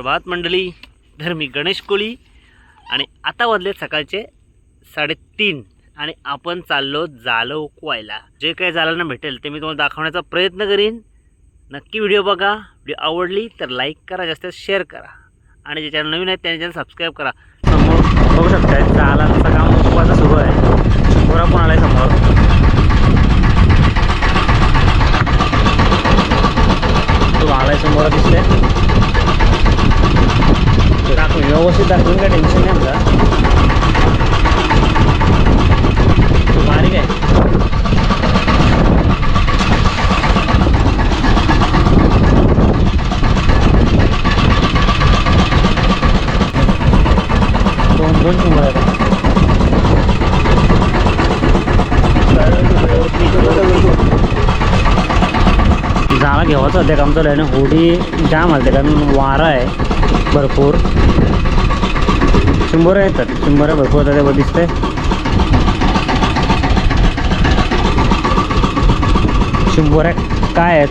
सुप्रभात मंडळी धर्मी गणेश कोळी आणि आता वाजले सकाळचे साडेतीन आणि आपण चाललो जालो उकवायला जे काही जालांना भेटेल ते मी तुम्हाला दाखवण्याचा प्रयत्न करीन. नक्की व्हिडिओ बघा व्हिडिओ आवडली तर लाईक करा जास्तीत शेअर करा. आणि जे चॅनल नवीन आहेत त्यांनी चॅनल सबस्क्राईब करा. समोर बघू शकता जालांचं काम उकवायचं सुरू आहे शंभरा पण आलाय समोर तो आलाय समोर दिसते दाखवून व्यवस्थित दाखवून काय टेन्शन नाही आमचा तो बारीक आहे दोन दोन शंभर आहेत घ्यावाच होत्या काम चालू आहे. ना होडी जाम आलते कारण वारा आहे भरपूर. शंभर येतात शंभर भरपूर तेव्हा दिसतंय. शंभर काय आहेत?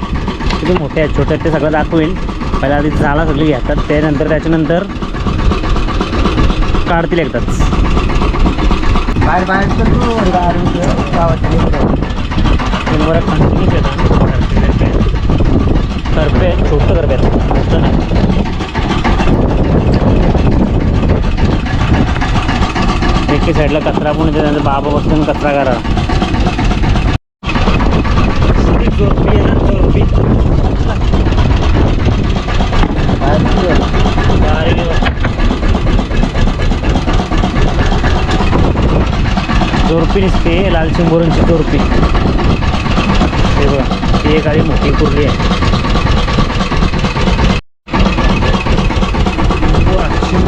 किती मोठे आहेत? छोटे आहेत ते सगळं दाखवीन. पहिला आधी झाला सगळी घेतात त्यानंतर त्याच्यानंतर काढतील एकदाच. बाहेर बाहेर. तर तू गावात शंभर कंटिन्यूच येतात करपे आहेत छोटं करपे. आहेत मोठं नाही एके साईडला कचरा पण येते त्यांचा बाबा बसून कचरा करा. चोरपी आहे ना चोरपी चोरपी दिसते लाल चिंबोरांची चोरपी हे बघा ती एक आली मोठी कुर्ली आहे.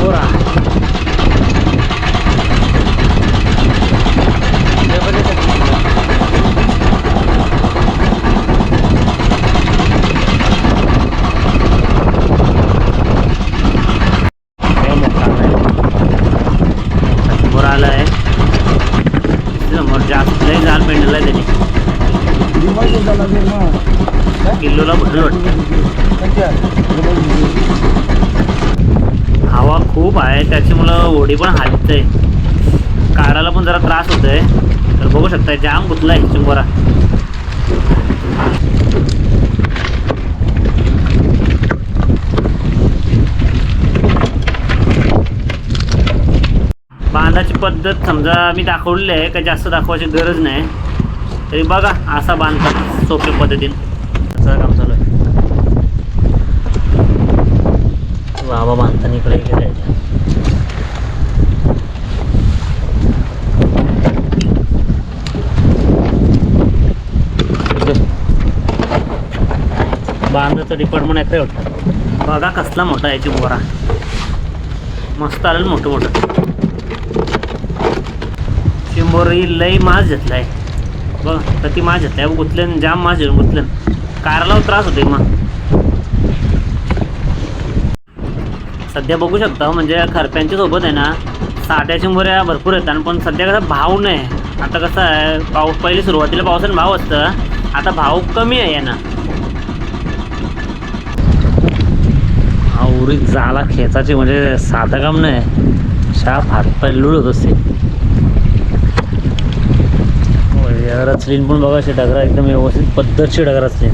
मोठा शिंबोरा आला आहे समोर जास्त लय जाल पेंडला त्याने किल्लोला भरलं वाटतं हवा खूप आहे त्याच्यामुळं होडी पण हालते. काढायला पण जरा त्रास होतोय. तर बघू शकता जाम गुतलाय चिंबोरा बांधाची पद्धत समजा मी दाखवलेली आहे का जास्त दाखवायची गरज नाही. तरी बघा असा बांधतात सोप्या पद्धतीने असं काम चालू आहे बाबा बांधताना इकडे इकडे बांधाचं डिपार्टमेंट आहे वाटतं बघा कसला मोठा याची बोरा. मस्त आलं मोठं मोठं. चिंबोरी लई मास घेतलाय. बघ किती मास घेतलाय? गुतल्यान जाम मास घेऊन गुतल्यान कारला त्रास होते मग. सध्या बघू शकता म्हणजे खरप्यांच्या सोबत आहे ना साध्या चिंबोऱ्या भरपूर येतात पण सध्या कसं भाव नाही. आता कसं आहे पाऊस पहिले सुरुवातीला पावसाने भाव असतं आता भाव कमी आहे ना आवरी जाला खेचाची म्हणजे साधं काम नाही. शाप हातपाय लुळत होत असते. रचलीन पण बघा अशी डगरा एकदम व्यवस्थित पद्धतशीर डगरा असते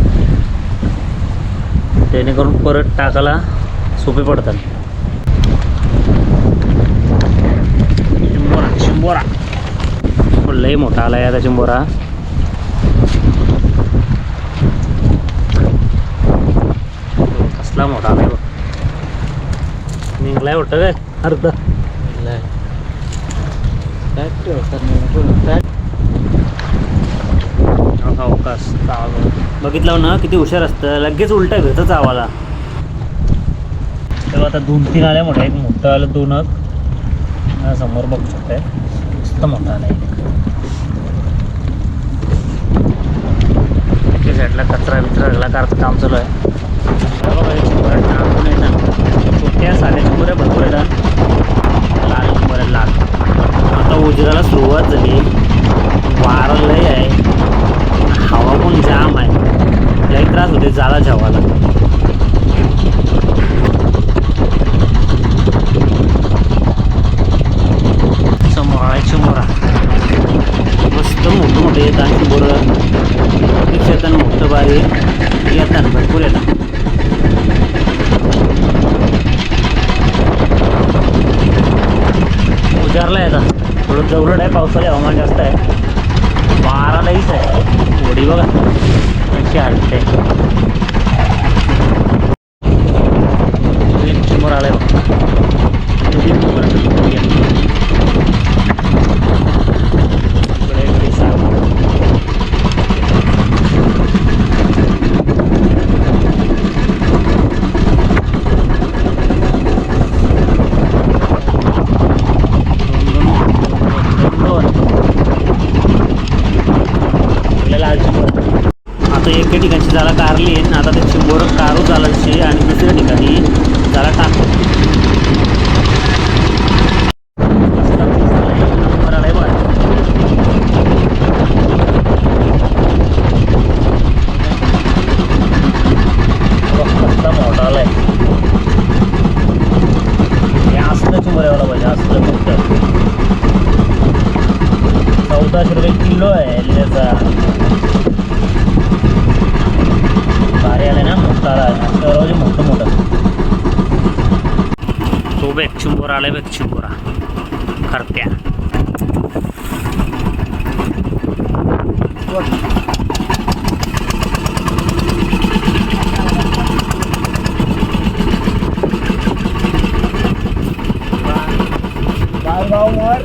जेणेकरून परत टाकायला सोपे पडतात. चिंबोरा. लई मोठा आला आता चिंबोरा. कसला मोठा आलाय बघ. निघलाय वाटतं काय? अर्ध. बघितलं ना किती हुशार असतं. लगेच उलटा घेतं चावाला तेव्हा आता दोन तीन आल्या मोठ्या. एक मोठं आलं दोनच समोर बघू शकताय. मस्त मोठा आला एक एके साईडला कचरा बिचरा सगळा काम चालू आहे. हे बघा, हे चिंबोऱ्या टाकून छोट्या साध्या चिंबोऱ्या भरपूर येतात लाल चिंबोऱ्या लाल. आता उजेडाला सुरुवात झाली. वारं लय आहे. हवा पण जाम आहे. लय त्रास होते जाला जेवायला लाल चिंबोरा मस्त मोठं मोठे येतात चिंबोरं पेक्षा येतात मोठं बारी येतात भरपूर येतात उजारला येतात थोडं जवळट आहे पावसाळे हवामान जास्त आहे बारालाहीच आहे होडी बघा कशी हलते एक समोर आलाय बघा नदी पर्यंत घेऊन गेला. इकडे इकडे सावली. दोन दोन आपल्याला आज चिंबोर आता एका ठिकाणची झाला कारली आता ते चिंबोर कारू चालायची आणि दुसऱ्या ठिकाणी झाला टाकतो मोठा आलाय हे पाहिजे असलं चौदाशे रुपये किलो आहे लेचा కార్యాలయం आलाय రోజు मोठा आलाय मोठं तो बेक चिंबोरा आलाय बेक चिंबोरा. खरत्या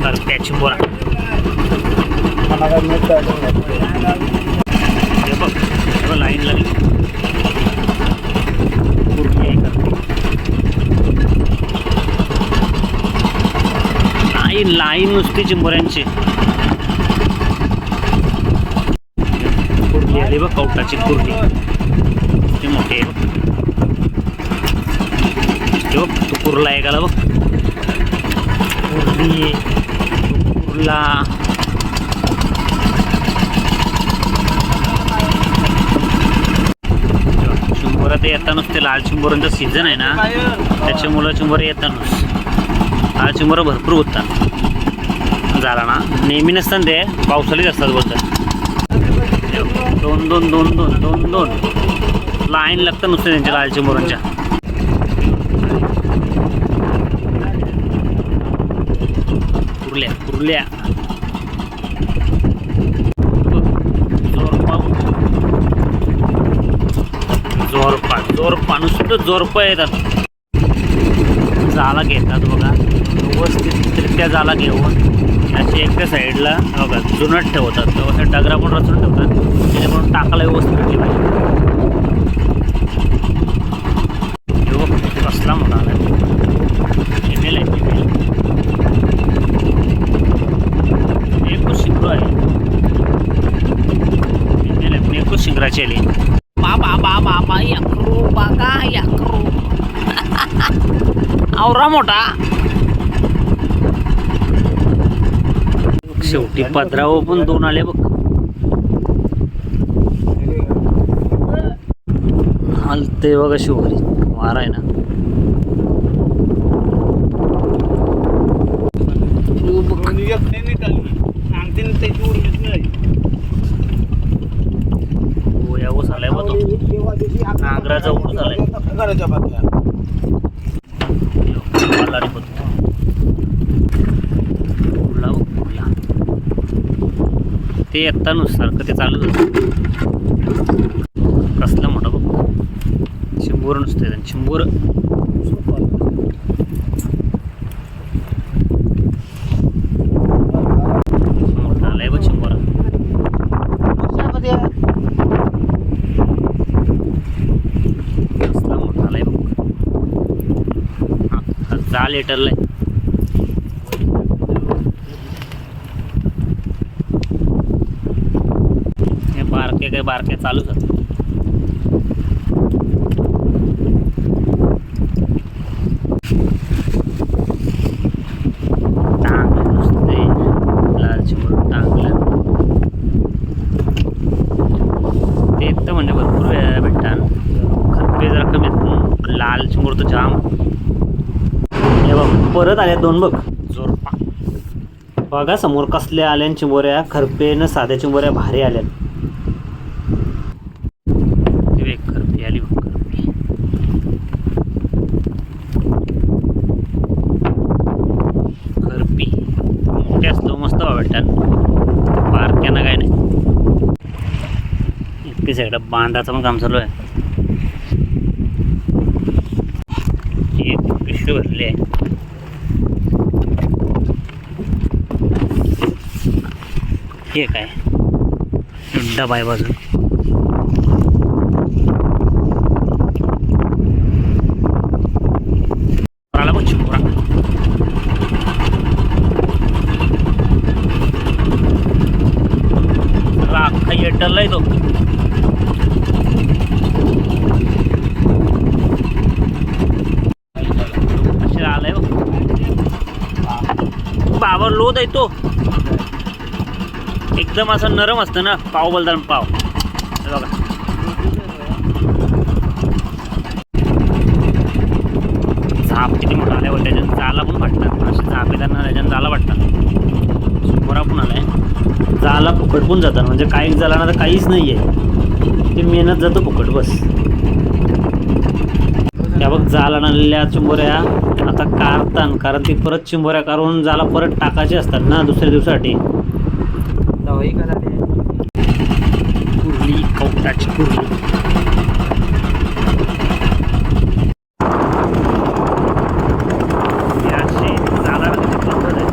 खरत्या चिंबोरा. हे बघ हे बघ लाईन लागली लाईन लाईन नुसती चिंबोऱ्यांची. कुर्ली आली बघ कवटाची कुर्ली ती मोठी आहे बघ. हे कुर्ला आहे का बघ. कुर्ली कुर्ला. चिंबोरा ते ते लाल चिंबोरांचा सीझन आहे ना. त्याच्यामुळं चिंबोरा येतानाच. आज चिंबोरा भरपूर होतात. झाला ना नेहमी नसताना ते पावसाळीच असतात बोलतात दोन दोन दोन दोन दोन दोन. लाईन लागतं नुसतं त्यांच्या लाल चिंबोरांच्या कुर्ल्या कुर्ल्या जोरपा जोरपा जोरपा नुसतं जोरपा येतात. जाला घेतात बघा. व्यवस्थितरित्या जाला घेऊन अशी एका साईडला बघा जुनट ठेवतात. व्यवस्थित डगरा पण रचून ठेवतात. जेणेकरून टाकाला व्यवस्थित भेटली पाहिजे. हे बघ, कसला मोठा आला आहे फिमेल एकच शिंगरू आहे. इमेल आहे एकूण एकच शिंगराची आली. आवरा मोठा. शेवटी पदरावर पण दोन आले बघ. हलते बघा शिवरी वारा आहे ना. हो या ऊस आलाय बघ तो. नांगराचा ऊस आलाय. आला रे कुर्ला कुर्ला कुठला बघ, कुठला. ते येता सारखं ते चालू कसलं म्हणा बघ चिंबोर नुसतं चिंबोर मोठा आलाय बघ चिंबोरा कसला मोठा आलाय बघ हा, हा दहा लिटरला आहे. हे बारके काय बारके चालूच आहेत टांगलं नुसते लाल चिमूट टांगलं ते तर म्हणजे भरपूर वेळा भेटतात खरपे जरा कमी आहेत पण लाल चिमूट तर परत आले दोन बघ. जोरपा. बघा समोर कसल्या आल्या चिंबोऱ्या खरपेनं साध्या चिंबोऱ्या भारी आल्या खरपी आली बघ खरपी. खरपी. मोठे असतो मस्त बारक्यानं काय नाही. इतकी सगळं बांधाचं पण काम चालू आहे. एक पिशवी भरली आहे. हे काय? डबा आहे बाजून आला बघ राखा येटललाय तो. आलाय बाबा लोद आहे तो. एकदम असं नरम असतं ना पाव बलदान पाव. बघा. झाप किती मोठा आल्यावर त्याच्यात जाला पण वाटतात. असे झाप येताना त्याच्यानं जाला वाटतात. सुमोरा पण आलाय. जाला फुकट पण जातात म्हणजे काही झाला ना तर काहीच नाही आहे ते मेहनत जातं फुकट बस. त्या बघ जाल आणलेल्या चुंबऱ्या. आता कारतान कारण ते परत चिंबोऱ्या काढून जाला परत टाकायचे असतात ना दुसऱ्या दिवसासाठी. दवाई करा कुर्ली कवटाची कुर्ली ही अशी जाणार किती पद्धत आहे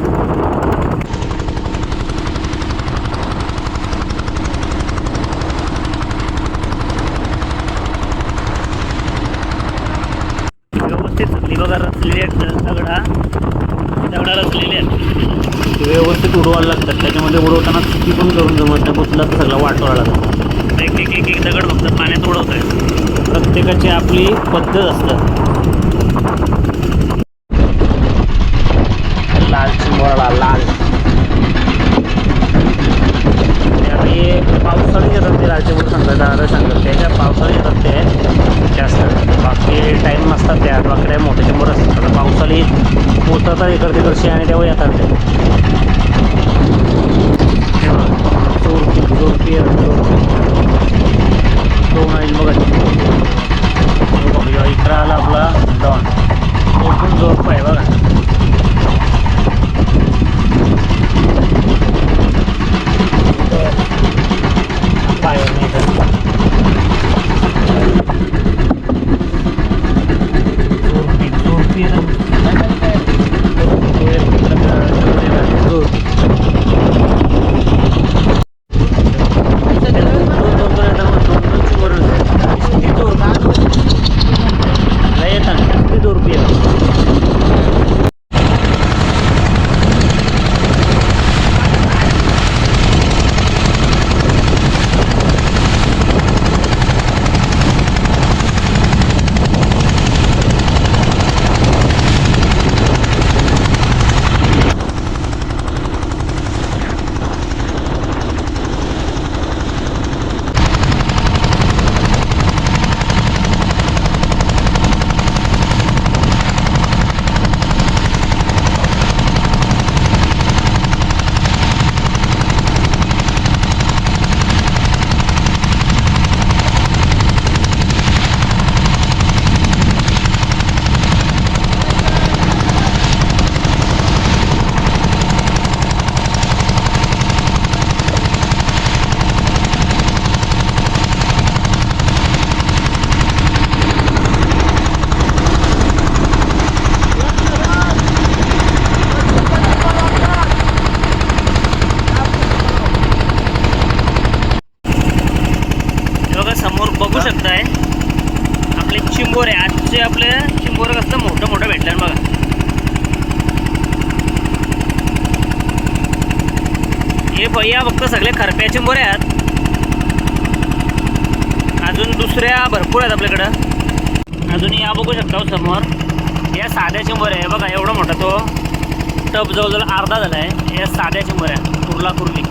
व्यवस्थित रचली बघा रचलेली आहेत दगडा दगडा रचलेले आहेत ते उडवायला लागतात. त्याच्यामध्ये उडवताना चुकी पण करून जमत नाही. कुठला तर सगळा वाटवायला लागतो एक एक एक दगड फक्त पाण्यात उडवत आहे प्रत्येकाची आपली पद्धत असतं. लाल चिंबोरा लाल. हे पावसाळी येतात ते चिंबोर सांगतात. दादा सांगतात त्याच्या पावसाळी येतात ते जास्त. बाकी टाईम नसतात त्या. बाकडे मोठे चिंबोर असतात. पावसाळी पोचतात इकडे तिकडचे आणि तेव्हा येतात ते. आहे. आपले चिंबोर आहे आजचे आपले चिंबोर कसं मोठं मोठं भेटलं बघा. हे भैया फक्त सगळे खरप्या चिंबोर आहेत. अजून दुसऱ्या भरपूर आहेत आपल्याकडं. अजून या बघू शकता हो समोर. या साध्या चिंबोर आहे. बघा एवढा मोठा तो. टप जवळजवळ अर्धा झाला आहे या साध्या चिंबोऱ्या कुर्ला कुर्ली.